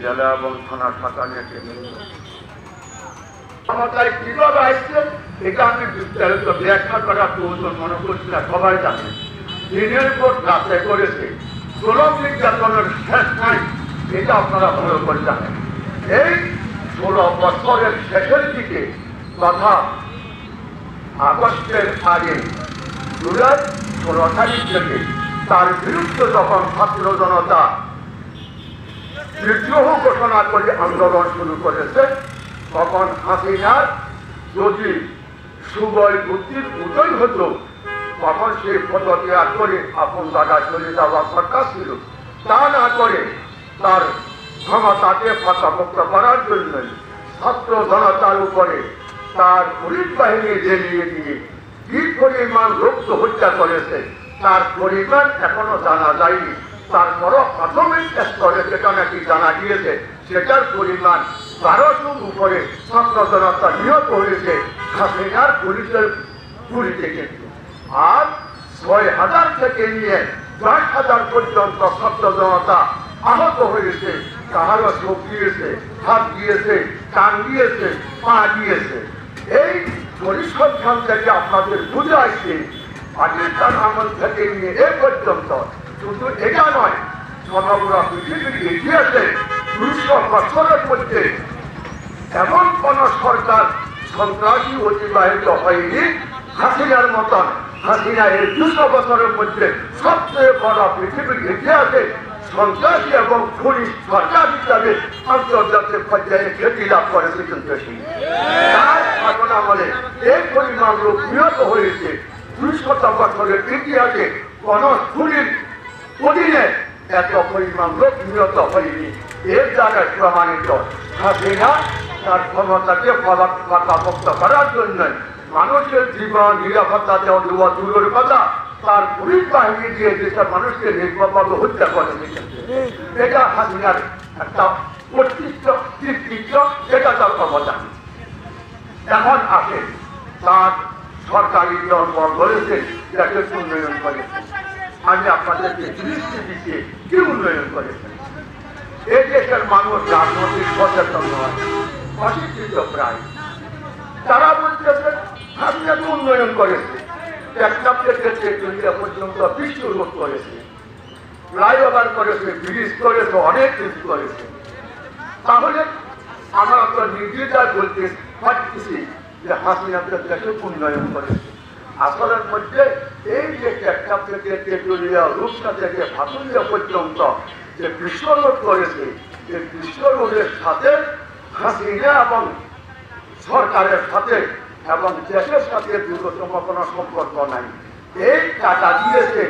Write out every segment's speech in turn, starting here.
জেলা এবং থানা ক্ষমতায় কীভাবে এটা আমি বিস্তারিত ব্যাখ্যা প্রয়োজন মনে করছি না, সবাই জানে। দিনের পর করেছে নির্যাতনের শেষ নাই, এটা আপনারা করে জানেন। এই ষোলো বছরের শেষের দিকে তথা আগস্টের আগে জুলাই ষোলো তারিখ থেকে তার বিরুদ্ধে যখন ছাত্র জনতা বিদ্রোহ ঘোষণা করে আন্দোলন শুরু করেছে তখন হাসিনার যদি সুবল বুদ্ধির উদয় হতো, তখন সে পদত্যাগ করে আপন জায়গায় চলে যাওয়ার সরকার ছিল। তা না করে তার ক্ষমতাকে ফাঁকামুক্ত করার জন্য ছাত্র জনতার উপরে তার পুলিশ বাহিনী জেলিয়ে দিয়ে কি পরিমাণ লোক হত্যা করেছে, তার পরিমাণ এখনও জানা যায়নি। তারপরও প্রাথমিক স্তরে যেটা নাকি জানা গিয়েছে? সেটার পরিমাণ বারোশোর উপরে ছাত্র জনতা নিহত হয়েছে, হাসিনার পুলিশের গুলিতে কিন্তু আর ছয় হাজার থেকে নিয়ে দশ হাজার পর্যন্ত ছাত্র আহত হয়েছে কাহারও চোখ দিয়েছে হাত দিয়েছে কান দিয়েছে পা দিয়েছে এই পরিসংখ্যান থেকে আপনাদের বুঝে আসছে পাকিস্তান আমল থেকে নিয়ে এ পর্যন্ত শুধু এটা নয় সমগ্র পৃথিবীর ইতিহাসে দুশো বছরের মধ্যে, এমন কোন সরকার সন্ত্রাসী অতিবাহিত হয়নি, হাসিনার মতন, হাসিনা এই দুশো বছরের মধ্যে সবচেয়ে বড় পৃথিবীর ইতিহাসে সন্ত্রাসী এবং খুনি সরকার হিসাবে আন্তর্জাতিক পর্যায়ে খ্যাতি লাভ করেছে কিন্তু শাসন আমলে এই পরিমাণ লোক নিহত হয়েছে। দুইশত বছরের ইতিহাসে কোন খুনির অধীনে এত পরিমাণ লোক নিহত হয়নি। এর জায়গায় প্রমাণিত। হাসিনা তার ক্ষমতাকে ফলাফলাভুক্ত করার জন্য মানুষের জীবন, নিরাপত্তা দেওয়া দূরের কথা, তার পুলিশ বাহিনী দিয়ে যেসব মানুষকে নির্মমভাবে হত্যা করে এটা হাসিনার একটা কর্তৃত্ব কৃতিত্ব, এটা তার অবদান এখন আসে তার সরকারি দল বলেছে যাকে উন্নয়ন করেছে। আমি আপনাদেরকে দৃষ্টি দিতে কি উন্নয়ন করেছেন এই দেশের মানুষ রাজনৈতিক সচেতন অশিক্ষিত প্রায়। তারা বলতেছে আপনি এত উন্নয়ন করেছে। একটা থেকে তেতুলিয়া পর্যন্ত বিশ্ব রোধ করেছে। ফ্লাইওভার করেছে, ব্রিজ করেছে, অনেক কিছু করেছে। তাহলে আমরা তো নির্দ্বিধায় বলতে পারতেছি যে হাসিনাদের দেশে উন্নয়ন করেছে। আসলের মধ্যে এই যে একটা থেকে তেতুলিয়া, রূপসা থেকে ভাতুলিয়া পর্যন্ত যে বিশ্ব রোধ করেছে যে বিশ্ব রোধের সাথে হাসিনা এবং সরকারের সাথে এবং দেশের সাথে দূরতম কোনো সম্পর্ক নাই। এই টাকা দিয়েছে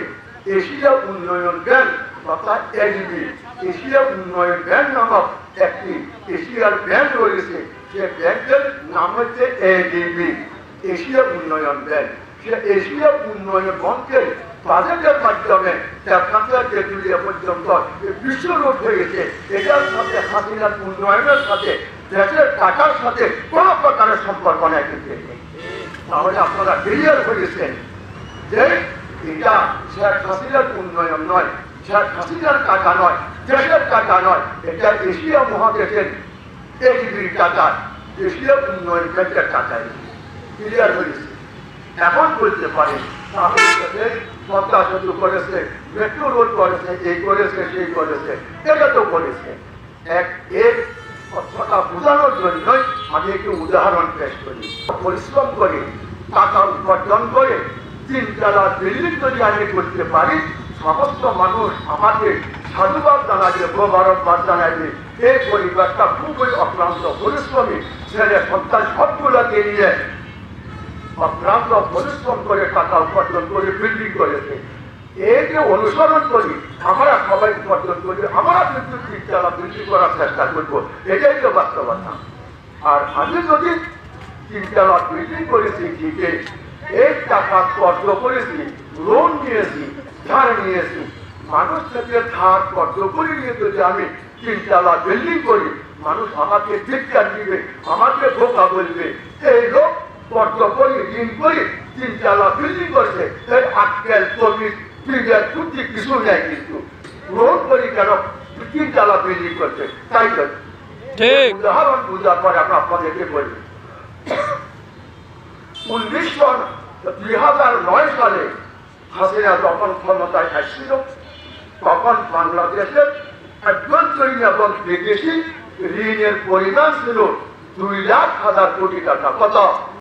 এশিয়া উন্নয়ন ব্যাংক তথা এডিবি এশিয়া উন্নয়ন ব্যাংক নামক একটি এশিয়ার ব্যাংক রয়েছে। সে ব্যাংকের নাম হচ্ছে এডিবি, এশিয়া উন্নয়ন ব্যাংক। সে এশিয়া উন্নয়ন ব্যাংকের বাজেটের মাধ্যমে আপনাদের তেঁতুলিয়া পর্যন্ত যে বিশ্ব রোড হয়েছে এটার সাথে হাসিনার উন্নয়নের সাথে, দেশের টাকার সাথে কোনো প্রকারের সম্পর্ক নেই কিন্তু তাহলে আপনারা ক্লিয়ার হয়েছেন যে এটা শেখ হাসিনার উন্নয়ন নয়, শেখ হাসিনার টাকা নয়, দেশের টাকা নয়, এটা এশিয়া মহাদেশের এইচডির টাকা, এশিয়া উন্নয়ন ব্যাংকের টাকায় ক্লিয়ার হয়েছে এখন বলতে পারে মেট্রো রোড করেছে এই করেছে, সেই করেছে, এটা তো করেছে। এক এর বোঝানোর জন্যই আমি একটি উদাহরণ পেশ করি। পরিশ্রম করে, টাকা উপার্জন করে, তিনতলা বিল্ডিং যদি আমি করতে পারি, সমস্ত মানুষ আমাকে সাধুবাদ জানাবে প্রবারকবাদ জানাবে এই পরিবারটা খুবই অক্লান্ত পরিশ্রমী, ছেলে সন্তান সবগুলোকে নিয়ে অক্লান্ত পরিশ্রম করে টাকা উপার্জন করে বিল্ডিং করেছে। এই যে অনুসরণ করি, আমরা সবাই উপার্জন করি, আমরা কিন্তু তিনতলা বিল্ডিং করার চেষ্টা করব। এটাই তো বাস্তবতা। আর আমি যদি তিনতলা বিল্ডিং করেছি, ঠিকই। এই টাকা কর্জ করেছি, লোন নিয়েছি, ধার নিয়েছি। মানুষ থেকে ধার কর্জ করে নিয়ে যদি আমি তিনতলা বিল্ডিং করি, মানুষ আমাকে ধিক্কার দিবে, আমাকে ধোকা বলবে। এই লোক কর্জ করি ঋণ করি তিনতলা বিল্ডিং করছে। এই আজকাল কর্মী ফিগার টুটি কিছু নেই কিন্তু। লোন করি কেন তিন চালা বিল্ডিং করছে। তাই তো? উদাহরণ বোঝার পরে আমরা আপনাদেরকে বলি। উনিশশো দুই হাজার নয় সালে হাসিনা যখন ক্ষমতায় আসছিল। তখন বাংলাদেশের আভ্যন্তরীণ এবং বিদেশি ঋণের পরিমাণ ছিল দুই লাখ হাজার কোটি টাকা। কত?